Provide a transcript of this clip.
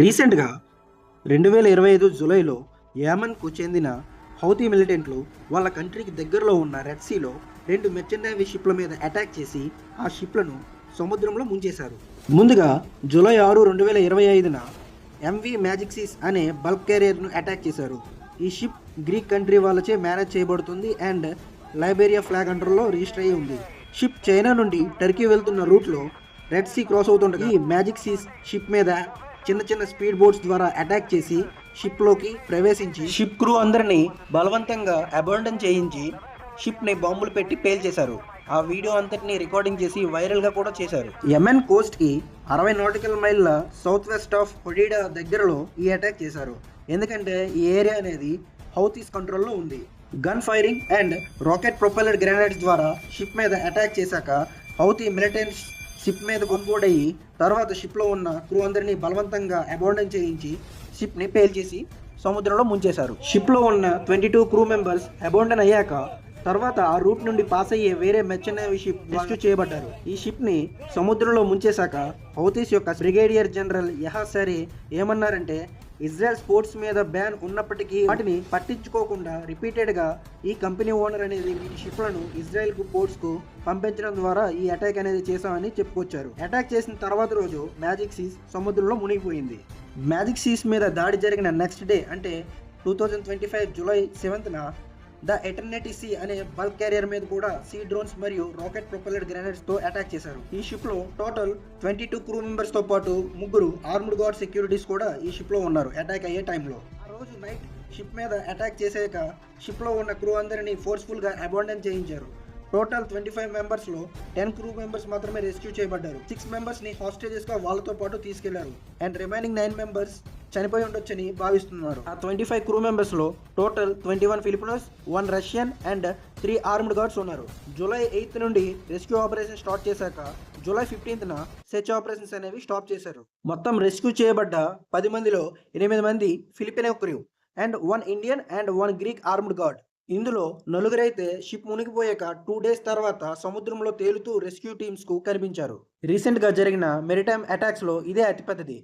రీసెంట్గా రెండు వేల ఇరవై ఐదు జూలైలో యామన్కు చెందిన హౌతీ మిలిటెంట్లు వాళ్ళ కంట్రీకి దగ్గరలో ఉన్న రెడ్ సీలో రెండు మెర్చెంట్ నేవీ షిప్ల మీద అటాక్ చేసి ఆ షిప్లను సముద్రంలో ముంచేశారు. ముందుగా జూలై ఆరు రెండు వేల ఇరవై ఐదున ఎంవి మ్యాజిక్సిస్ అనే బల్క్ క్యారియర్ను అటాక్ చేశారు. ఈ షిప్ గ్రీక్ కంట్రీ వాళ్ళచే మేనేజ్ చేయబడుతుంది అండ్ లైబేరియా ఫ్లాగ్ అండర్లో రిజిస్టర్ అయ్యి ఉంది. షిప్ చైనా నుండి టర్కీ వెళ్తున్న రూట్లో రెడ్ సీ క్రాస్ అవుతుండగా ఈ మ్యాజిక్ సీస్ షిప్ మీద చిన్న చిన్న స్పీడ్ బోట్స్ ద్వారా అటాక్ చేసి షిప్లోకి ప్రవేశించి షిప్ క్రూ అందరినీ బలవంతంగా అబాండన్ చేయించి షిప్ని బాంబులు పెట్టి పేల్చేశారు ఆ వీడియో అంతటిని రికార్డింగ్ చేసి వైరల్గా కూడా చేశారు. యెమెన్ కోస్ట్కి అరవై నాటికల్ మైళ్ళ సౌత్ వెస్ట్ ఆఫ్ హొడీడా దగ్గరలో ఈ అటాక్ చేశారు. ఎందుకంటే ఈ ఏరియా అనేది హౌతీస్ కంట్రోల్లో ఉంది. Gun firing and rocket propeller grenades ద్వారా షిప్ మీద అటాక్ చేశాక హౌతీ మిలిటెంట్స్ షిప్ మీద కొనుగోడయ్యి తర్వాత షిప్లో ఉన్న క్రూ అందరినీ బలవంతంగా అబోర్డన్ చేయించి షిప్ని పేల్చేసి సముద్రంలో ముంచేశారు. షిప్లో ఉన్న twenty two crew members abandon అయ్యాక తర్వాత ఆ రూట్ నుండి పాస్ అయ్యే వేరే మెచ్చనేవి షిప్ రెస్క్యూ చేయబడ్డారు. ఈ షిప్ని సముద్రంలో ముంచేశాక హౌతీస్ యొక్క బ్రిగేడియర్ జనరల్ యహా సరే ఏమన్నారంటే ఇజ్రాయెల్ స్పోర్ట్స్ మీద బ్యాన్ ఉన్నప్పటికీ వాటిని పట్టించుకోకుండా రిపీటెడ్గా ఈ కంపెనీ ఓనర్ అనేది వీటి షిప్లను ఇజ్రాయెల్కు కు పంపించడం ద్వారా ఈ అటాక్ అనేది చేశామని చెప్పుకొచ్చారు. అటాక్ చేసిన తర్వాత రోజు మ్యాజిక్ సీస్ సముద్రంలో మునిగిపోయింది. మ్యాజిక్ సీస్ మీద దాడి జరిగిన నెక్స్ట్ డే అంటే two thousand twenty five July సెవెంత్న the Eternity C అనే బల్క్ క్యారియర్ మీద కూడా సీ డ్రోన్స్ మరియు రాకెట్ ప్రొపెల్లర్ గ్రెనేడ్స్తో అటాక్ చేశారు. ఈ షిప్లో టోటల్ ట్వంటీ టూ క్రూ మెంబర్స్తో పాటు ముగ్గురు ఆర్మ్డ్ గార్డ్ సెక్యూరిటీస్ కూడా ఈ షిప్లో ఉన్నారు అటాక్ అయ్యే టైంలో. ఆ రోజు నైట్ షిప్ మీద అటాక్ చేసాక షిప్లో ఉన్న క్రూ అందరినీ ఫోర్స్ఫుల్గా అబాండన్ చేయించారు. టోటల్ ట్వంటీ ఫైవ్ మెంబర్స్లో టెన్ క్రూ మెంబర్స్ మాత్రమే రెస్క్యూ చేయబడ్డారు. సిక్స్ మెంబర్స్ని హాస్టేజెస్గా వాళ్ళతో పాటు తీసుకెళ్ళారు. అండ్ రిమైనింగ్ నైన్ మెంబర్స్ చనిపోయి ఉండొచ్చని భావిస్తున్నారు. ఆ ట్వంటీ ఫైవ్ క్రూ మెంబర్స్లో total twenty one Filipinos one Russian and three armed guards ఉన్నారు. జూలై ఎయిత్ నుండి రెస్క్యూ ఆపరేషన్ స్టార్ట్ చేశాక జూలై ఫిఫ్టీన్త్న సెర్చ్ ఆపరేషన్స్ అనేవి స్టాప్ చేశారు. మొత్తం రెస్క్యూ చేయబడ్డ పది మందిలో ఎనిమిది మంది Filipino crew and one Indian and one Greek armed guard ఇందులో నలుగురైతే షిప్ మునిగిపోయాక టూ డేస్ తర్వాత సముద్రంలో తేలుతూ రెస్క్యూ టీమ్స్కు కనిపించారు. రీసెంట్గా జరిగిన మెరిటైమ్ అటాక్స్లో ఇదే అతిపెద్దది.